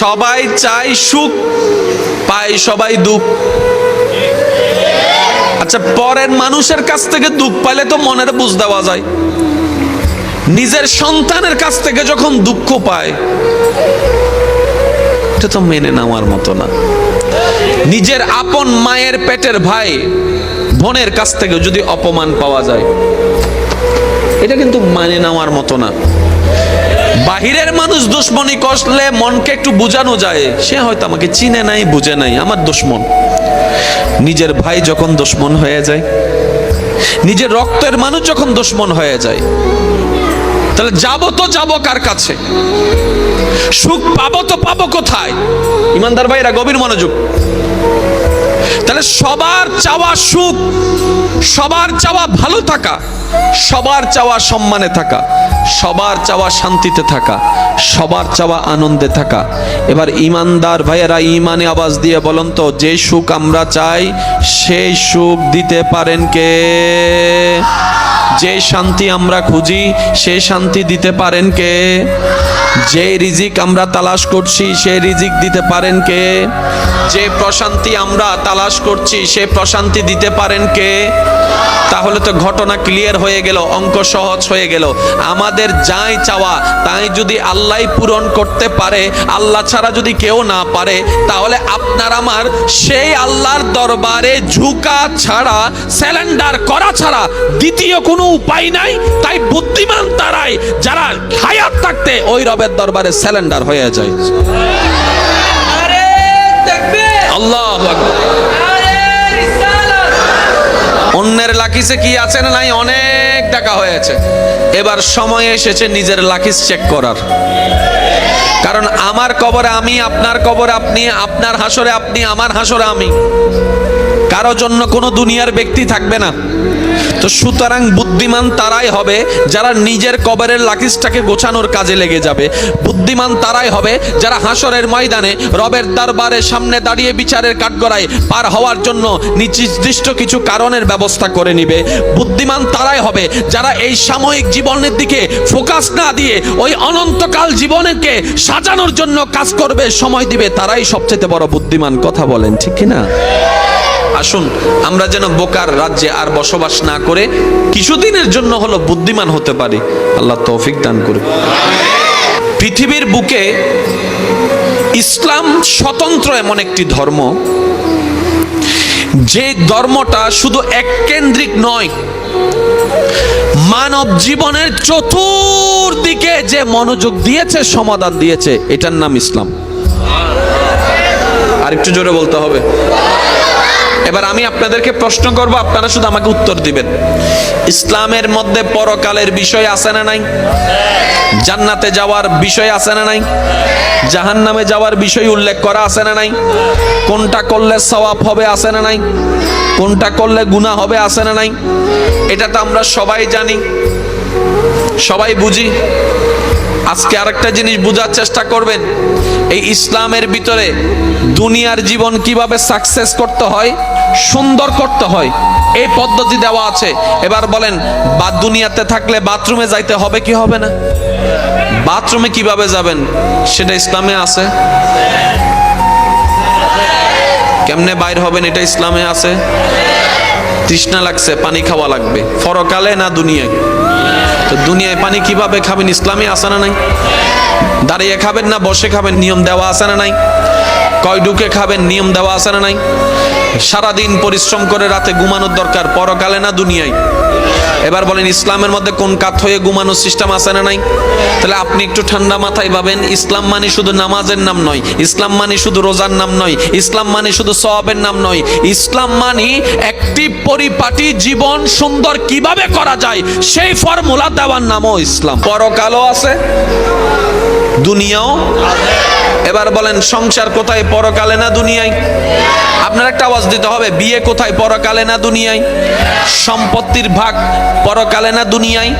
সবাই চায় সুখ, পায় সবাই দুঃখ। আচ্ছা পরের মানুষের কাছ থেকে দুঃখ পাইলে তো মনের বুঝ দেওয়া যায়। নিজের সন্তানের কাছ থেকে যখন দুঃখ পায়, এটা তো মেনে নেওয়ার মতো না। নিজের আপন মায়ের পেটের ভাই, বোনের কাছ থেকে যদি অপমান পাওয়া যায়, এটা কিন্তু মানে নেওয়ার মতো না। বাহিরের মানুষ দুশ্মনী কষলে মনকে একটু বোঝানো যায়। সে হয়তো আমাকে চিনে নাই, বুঝে নাই, আমার দুশ্মন। নিজের ভাই যখন দুশ্মন হয়ে যায়, নিজের রক্তের মানুষ যখন দুশ্মন হয়ে যায়, তাহলে যাব তো যাব কার কাছে? সুখ পাবো তো পাবো কোথায়? ইমানদার ভাইরা গভীর মনোযোগ। তাহলে সবার চাওয়া সুখ, সবার চাওয়া ভালো থাকা, সবার চাওয়া সম্মানে থাকা, সবার চাওয়া শান্তিতে থাকা, সবার চাওয়া আনন্দে থাকা। এবার ইমানদার ভাইয়েরা ইমানে আওয়াজ দিয়ে বলুন তো, যে সুখ আমরা চাই, সেই সুখ দিতে পারেন কে? যে শান্তি আমরা খুঁজি সেই শান্তি দিতে পারেন কে? যে রিজিক আমরা তালাশ করছি সেই রিজিক দিতে পারেন কে? যে প্রশান্তি আমরা করছি, সে প্রশান্তি দিতে পারেন কে? তাহলে তো ঘটনা ক্লিয়ার হয়ে গেল, অঙ্ক সহজ হয়ে গেল। আমাদের যাই চাওয়া, তাই যদি আল্লাহ পূরণ করতে পারে, আল্লাহ ছাড়া যদি কেউ না পারে, তাহলে আপনার আমার সেই আল্লাহর দরবারে ঝুঁকা ছাড়া স্যালেন্ডার করা ছাড়া দ্বিতীয় কোনো উপায় নাই। তাই বুদ্ধিমান তারাই, যারা হায়াত থাকতে ওই রবের দরবারে স্যালেন্ডার হয়ে যায়। অন্যের লাকিসে কি আছে না নাই অনেক টাকা হয়েছে। এবার সময় এসেছে নিজের লাকিস চেক করার। কারণ আমার কবরে আমি, আপনার কবরে আপনি, আপনার হাসরে আপনি, আমার হাসরে আমি। কারও জন্য কোনো দুনিয়ার ব্যক্তি থাকবে না। তো সুতরাং বুদ্ধিমান তারাই হবে যারা নিজের কবরের লাকিসটাকে গোছানোর কাজে লেগে যাবে। বুদ্ধিমান তারাই হবে যারা হাসরের ময়দানে রবের দরবারে সামনে দাঁড়িয়ে বিচারের কাঠগড়ায় পার হওয়ার জন্য নির্দিষ্ট কিছু কারণের ব্যবস্থা করে নিবে। বুদ্ধিমান তারাই হবে যারা এই সাময়িক জীবনের দিকে ফোকাস না দিয়ে ওই অনন্তকাল জীবনকে সাজানোর জন্য কাজ করবে, সময় দিবে, তারাই সবচেয়ে বড় বুদ্ধিমান। কথা বলেন, ঠিক কি না আসুন, আমরা যেন বোকার রাজ্যে আর বসবাস না করে কিছুদিনের জন্য হলো বুদ্ধিমান হতে পারি। আল্লাহ তৌফিক দান করে পৃথিবীর বুকে ইসলাম স্বতন্ত্র এমন একটি ধর্ম। যে ধর্মটা শুধু এককেন্দ্রিক নয়, মানব জীবনের চতুর্দিকে যে মনোযোগ দিয়েছে, সমাধান দিয়েছে, এটার নাম ইসলাম। আরেকটু জোরে বলতে হবে। এবার আমি আপনাদেরকে প্রশ্ন করব, আপনারা শুধু আমাকে উত্তর দিবেন। ইসলামের মধ্যে পরকালের বিষয় আছে না নাই? জান্নাতে যাওয়ার বিষয় আছে না নাই? জাহান্নামে যাওয়ার বিষয় উল্লেখ করা আছে না নাই? কোনটা করলে সওয়াব হবে আছে না নাই? কোনটা করলে গুনাহ হবে আছে না নাই? এটা তো আমরা সবাই জানি, সবাই বুঝি। আজকে আরেকটা জিনিস বোঝার চেষ্টা করবেন। এই ইসলামের ভিতরে দুনিয়ার জীবন কীভাবে সাকসেস করতে হয়, সুন্দর করতে হয়, এই পদ্ধতি দেওয়া আছে। এবার বলেন, বা দুনিয়াতে থাকলে বাথরুমে যাইতে হবে কি হবে না? বাথরুমে কীভাবে যাবেন, সেটা ইসলামে আছে? কেমনে বাইর হবেন, এটা ইসলামে আছে? তৃষ্ণা লাগছে, পানি খাওয়া লাগবে। ফরকালে না দুনিয়ায়? তো দুনিয়ায় পানি কীভাবে খাবেন? ইসলামে আসে না নাই? দাঁড়িয়ে খাবেন না, বসে খাবেন, নিয়ম দেওয়া আসে না নাই? কয় ডুকে খাবেন, নিয়ম দেওয়া আছে না নাই? সারাদিন পরিশ্রম করে রাতে ঘুমানোর দরকার, পরকালে না দুনিয়ায়? এবার বলেন, ইসলামের মধ্যে কোন কাত হয়ে ঘুমানোর সিস্টেম আছে না নাই? তাহলে আপনি একটু ঠান্ডা মাথায় ভাবেন, ইসলাম মানে শুধু নামাজের নাম নয়, ইসলাম মানে শুধু রোজার নাম নয়, ইসলাম মানে শুধু সওয়াবের নাম নয়। ইসলাম মানে একটি পরিপাটি জীবন সুন্দর কীভাবে করা যায়, সেই ফর্মুলা দেওয়ার নামও ইসলাম। পরকালও আছে দুনিয়াও? এবার বলেন, সংসার কোথায় পরকালে না দুনিয়ায়? আপনার একটা আওয়াজ দিতে হবে, বিয়ে কোথায় পরকালে না দুনিয়ায়? সম্পত্তির ভাগ পরকালে না দুনিয়ায়?